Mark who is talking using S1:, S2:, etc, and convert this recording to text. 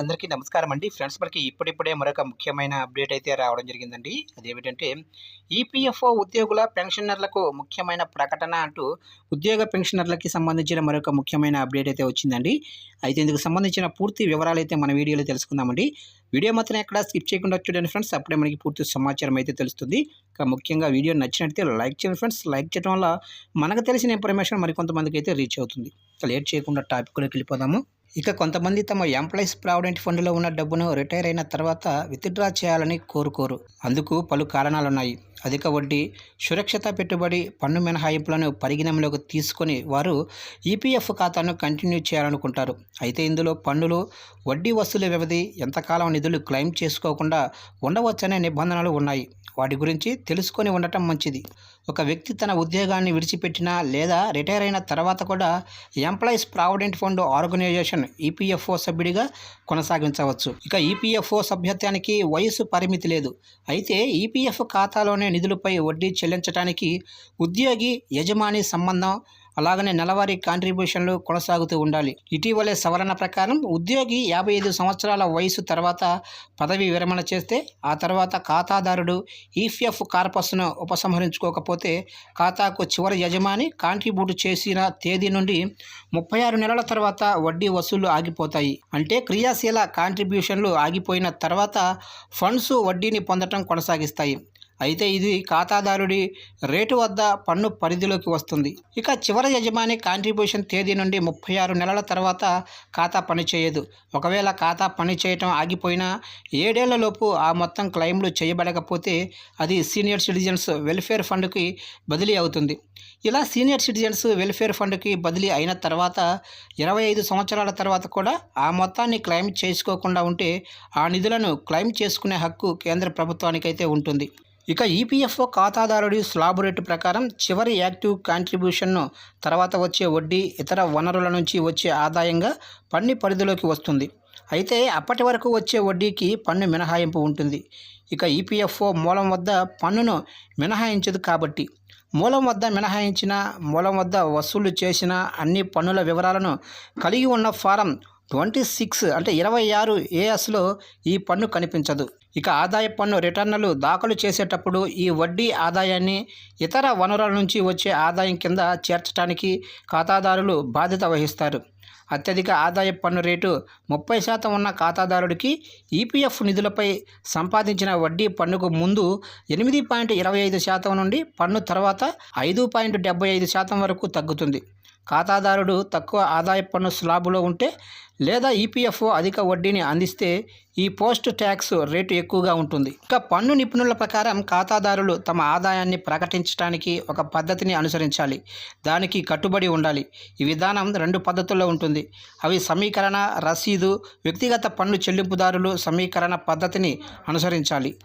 S1: అందరికీ నమస్కారం అండి. ఫ్రెండ్స్ మనకి ఇప్పుడిప్పుడే మరొక ముఖ్యమైన అప్డేట్ అయితే రావడం జరిగిందండి. అదేమిటంటే ఈపీఎఫ్ఓ ఉద్యోగుల పెన్షనర్లకు ముఖ్యమైన ప్రకటన అంటూ ఉద్యోగ పెన్షనర్లకి సంబంధించిన మరొక ముఖ్యమైన అప్డేట్ అయితే వచ్చిందండి. అయితే ఇందుకు సంబంధించిన పూర్తి వివరాలు అయితే మన వీడియోలో తెలుసుకుందామండి. వీడియో మాత్రం ఎక్కడ స్కిప్ చేయకుండా చూడండి ఫ్రెండ్స్. అప్పుడే మనకి పూర్తి సమాచారం అయితే తెలుస్తుంది. ఇంకా ముఖ్యంగా వీడియో నచ్చినట్లయితే లైక్ చేయండి ఫ్రెండ్స్. లైక్ చేయడం వల్ల మనకు తెలిసిన ఇన్ఫర్మేషన్ మరికొంతమందికి అయితే రీచ్ అవుతుంది. లేట్ చేయకుండా టాపిక్లోకి వెళ్ళిపోదాము. ఇక కొంతమంది తమ ఎంప్లాయీస్ ప్రావిడెంట్ ఫండ్లో ఉన్న డబ్బును రిటైర్ అయిన తర్వాత విత్డ్రా చేయాలని కోరుకోరు. అందుకు పలు కారణాలున్నాయి. అధిక వడ్డీ సురక్షిత పెట్టుబడి పన్ను మినహాయింపులను పరిగణనలోకి తీసుకొని వారు ఈపీఎఫ్ ఖాతాను కంటిన్యూ చేయాలనుకుంటారు. అయితే ఇందులో పన్నులు వడ్డీ వసూలు వ్యవధి ఎంతకాలం నిధులు క్లెయిమ్ చేసుకోకుండా ఉండవచ్చనే నిబంధనలు ఉన్నాయి. వాటి గురించి తెలుసుకొని ఉండటం మంచిది. ఒక వ్యక్తి తన ఉద్యోగాన్ని విడిచిపెట్టినా లేదా రిటైర్ అయిన తర్వాత కూడా employees provident fund organisation EPFO సభ్యుడిగా కొనసాగించవచ్చు. ఇక ఈపీఎఫ్ఓ సభ్యత్వానికి వయసు పరిమితి లేదు. అయితే ఈపీఎఫ్ ఖాతాలోనే నిధులపై వడ్డీ చెల్లించడానికి ఉద్యోగి యజమాని సంబంధం అలాగనే నెలవారీ కాంట్రిబ్యూషన్లు కొనసాగుతూ ఉండాలి. ఇటీవలే సవరణ ప్రకారం ఉద్యోగి యాభై ఐదు సంవత్సరాల వయసు తర్వాత పదవి విరమణ చేస్తే ఆ తర్వాత ఖాతాదారుడు ఈపీఎఫ్ కార్పస్ను ఉపసంహరించుకోకపోతే ఖాతాకు చివరి యజమాని కాంట్రిబ్యూట్ చేసిన తేదీ నుండి ముప్పై ఆరు నెలల తర్వాత వడ్డీ వసూళ్ళు ఆగిపోతాయి. అంటే క్రియాశీల కాంట్రిబ్యూషన్లు ఆగిపోయిన తర్వాత ఫండ్స్ వడ్డీని పొందటం కొనసాగిస్తాయి. అయితే ఇది ఖాతాదారుడి రేటు వద్ద పన్ను పరిధిలోకి వస్తుంది. ఇక చివరి యజమాని కాంట్రిబ్యూషన్ తేదీ నుండి ముప్పై ఆరు నెలల తర్వాత ఖాతా పనిచేయదు. ఒకవేళ ఖాతా పనిచేయటం ఆగిపోయినా ఏడేళ్ళలోపు ఆ మొత్తం క్లెయిమ్లు చేయబడకపోతే అది సీనియర్ సిటిజన్స్ వెల్ఫేర్ ఫండ్కి బదిలీ అవుతుంది. ఇలా సీనియర్ సిటిజన్స్ వెల్ఫేర్ ఫండ్కి బదిలీ అయిన తర్వాత ఇరవై ఐదు సంవత్సరాల తర్వాత కూడా ఆ మొత్తాన్ని క్లెయిమ్ చేసుకోకుండా ఉంటే ఆ నిధులను క్లెయిమ్ చేసుకునే హక్కు కేంద్ర ప్రభుత్వానికైతే ఉంటుంది. ఇక ఈపీఎఫ్ఓ ఖాతాదారుడి స్లాబ్ రేటు ప్రకారం చివరి యాక్టివ్ కాంట్రిబ్యూషన్ను తర్వాత వచ్చే వడ్డీ ఇతర వనరుల నుంచి వచ్చే ఆదాయంగా పన్ను పరిధిలోకి వస్తుంది. అయితే అప్పటి వరకు వచ్చే వడ్డీకి పన్ను మినహాయింపు ఉంటుంది. ఇక ఈపీఎఫ్ఓ మూలం వద్ద పన్నును మినహాయించదు కాబట్టి. మూలం వద్ద మినహాయించిన మూలం వద్ద వసూలు చేసిన అన్ని పన్నుల వివరాలను కలిగి ఉన్న ఫారం ట్వంటీ సిక్స్ అంటే ఇరవై ఆరు ఏఎస్లో ఈ పన్ను కనిపించదు. ఇక ఆదాయ పన్ను రిటర్నులు దాఖలు చేసేటప్పుడు ఈ వడ్డీ ఆదాయాన్ని ఇతర వనరుల నుంచి వచ్చే ఆదాయం కింద చేర్చడానికి ఖాతాదారులు బాధ్యత వహిస్తారు. అత్యధిక ఆదాయ పన్ను రేటు ముప్పై శాతం ఉన్న ఖాతాదారుడికి ఈపీఎఫ్ నిధులపై సంపాదించిన వడ్డీ పన్నుకు ముందు ఎనిమిది పాయింట్ ఇరవై ఐదు శాతం నుండి పన్ను తర్వాత ఐదు పాయింట్ డెబ్బై ఐదు శాతం వరకు తగ్గుతుంది. ఖాతాదారుడు తక్కువ ఆదాయ పన్ను స్లాబులో ఉంటే లేదా ఈపీఎఫ్ఓ అధిక వడ్డీని అందిస్తే ఈ పోస్ట్ ట్యాక్స్ రేటు ఎక్కువగా ఉంటుంది. ఇక పన్ను నిపుణుల ప్రకారం ఖాతాదారులు తమ ఆదాయాన్ని ప్రకటించడానికి ఒక పద్ధతిని అనుసరించాలి. దానికి కట్టుబడి ఉండాలి. ఈ విధానం రెండు పద్ధతుల్లో ఉంటుంది. అవి సమీకరణ రసీదు వ్యక్తిగత పన్ను చెల్లింపుదారులు సమీకరణ పద్ధతిని అనుసరించాలి.